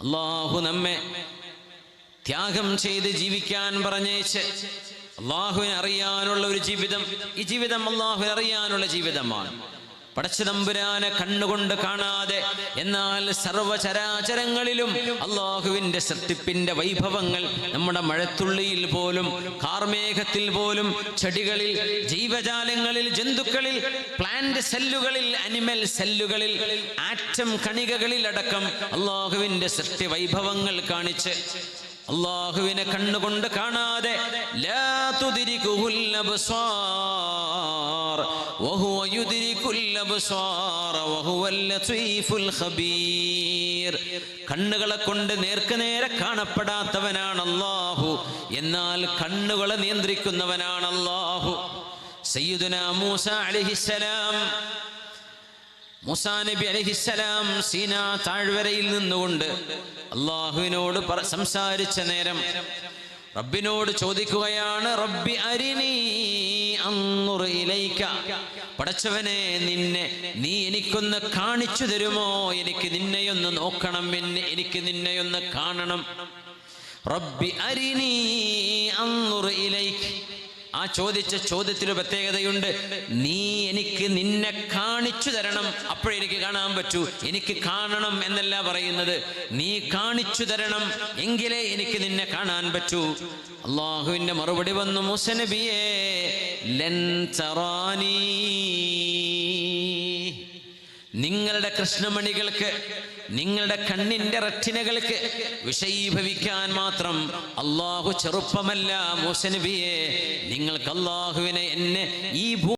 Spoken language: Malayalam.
അള്ളാഹു നമ്മെ ത്യാഗം ചെയ്ത് ജീവിക്കാൻ പറഞ്ഞേച്ച് അള്ളാഹുവിനെ അറിയാനുള്ള ഒരു ജീവിതം ഈ ജീവിതം അള്ളാഹുവിനെ അറിയാനുള്ള ജീവിതമാണ്. പടച്ചതമ്പുരാനെ കണ്ണുകൊണ്ട് കാണാതെ എന്നാൽ സർവചരാചരങ്ങളിലും അള്ളാഹുവിന്റെ സൃഷ്ടിപ്പിന്റെ വൈഭവങ്ങൾ നമ്മുടെ മഴത്തുള്ളിയിൽ പോലും കാർമേഘത്തിൽ പോലും ചെടികളിൽ ജീവജാലങ്ങളിൽ ജന്തുക്കളിൽ പ്ലാന്റ് സെല്ലുകളിൽ അനിമൽ സെല്ലുകളിൽ ആറ്റം കണികകളിൽ അടക്കം അള്ളാഹുവിന്റെ സൃഷ്ടി വൈഭവങ്ങൾ കാണിച്ച് അള്ളാഹുവിനെ കണ്ണുകൊണ്ട് കാണാതെ ലാ തുദിരികുഹുൽ അബ്സാർ കണ്ണുകളെ കൊണ്ട് നേർക്ക് നേരെ കാണപ്പെടാത്തവനാണ് അല്ലാഹു എന്നാൽ കണ്ണുകളെ നിയന്ത്രിക്കുന്നവനാണ് അല്ലാഹു സയ്യിദുന മൂസ അലൈഹിസ്സലാം മൂസാ നബി അലഹിസലാം സീന താഴ്വരയിൽ നിന്നുകൊണ്ട് അള്ളാഹുവിനോട് സംസാരിച്ച നേരം റബ്ബിനോട് ചോദിക്കുകയാണ് റബ്ബി അരിനി അന്നുറയിലേക്ക പടച്ചവനെ നിന്നെ നീ എനിക്കൊന്ന് കാണിച്ചു തരുമോ? എനിക്ക് നിന്നെയൊന്ന് നോക്കണം എന്നെ എനിക്ക് നിന്നെയൊന്ന് കാണണം. റബ്ബി അരിനീ അന്നുറ് ഇലൈക്ക് ചോദിച്ച ചോദ്യത്തിന് പ്രത്യേകതയുണ്ട്. നീ എനിക്ക് നിന്നെ കാണിച്ചു തരണം. അപ്പോഴെനിക്ക് കാണാൻ പറ്റൂ. എനിക്ക് കാണണം എന്നല്ല പറയുന്നത്. നീ കാണിച്ചു തരണം എങ്കിലേ എനിക്ക് നിന്നെ കാണാൻ പറ്റൂ. അള്ളാഹുവിന്റെ മറുപടി വന്നു മുസനബിയേ ലൻ തറാനീ നിങ്ങളുടെ കൃഷ്ണമണികൾക്ക് നിങ്ങളുടെ കണ്ണിന്റെ റെറ്റിനകൾക്ക് വിഷയീഭവിക്കാൻ മാത്രം അള്ളാഹു ചെറുപ്പമല്ല മൂസനബിയെ നിങ്ങൾക്ക് അള്ളാഹുവിനെ എന്നെ ഈ